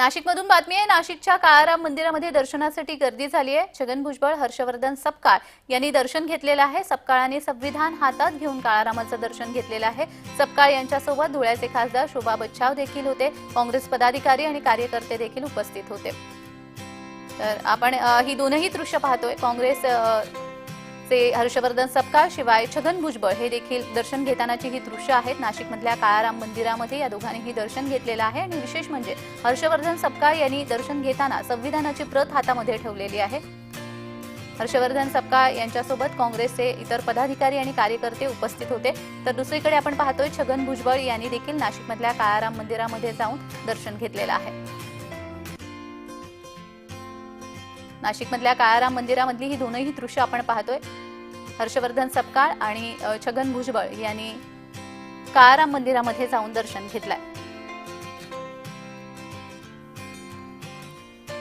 नाशिकमधून बातमी आहे नाशिकच्या काळाराम मंदिरामध्ये दर्शनासाठी गर्दी झाली आहे. छगन भुजबळ हर्षवर्धन सपकाळ यांनी दर्शन घेतलेलं आहे. सपकाळाने संविधान हातात घेऊन काळारामाचं दर्शन घेतलेलं आहे. सपकाळ यांच्यासोबत धुळ्याचे खासदार शोभा बच्छाव देखील होते. काँग्रेस पदाधिकारी आणि कार्यकर्ते देखील उपस्थित होते. तर आपण ही दोनही दृश्य पाहतोय. काँग्रेस चे हर्षवर्धन सपकाळ शिवाय छगन भुजबळ. हे देखील दर्शन घेतानाची ही दृश्य आहेत. नाशिकमधल्या काळाराम मंदिरामध्ये या दोघांनीही दर्शन घेतलेलं आहे आणि विशेष म्हणजे हर्षवर्धन सपकाळ यांनी दर्शन घेताना संविधानाची प्रत हातामध्ये ठेवलेली आहे. हर्षवर्धन सपकाळ यांच्यासोबत काँग्रेसचे इतर पदाधिकारी आणि कार्यकर्ते उपस्थित होते. तर दुसरीकडे आपण पाहतोय छगन भुजबळ यांनी देखील नाशिकमधल्या काळाराम मंदिरामध्ये जाऊन दर्शन घेतलेलं आहे. नाशिकमधल्या काळाराम मंदिरामधली ही दोनही दृश्य आपण पाहतोय. हर्षवर्धन सपकाळ आणि छगन भुजबळ यांनी काळाराम मंदिरामध्ये जाऊन दर्शन घेतलंय.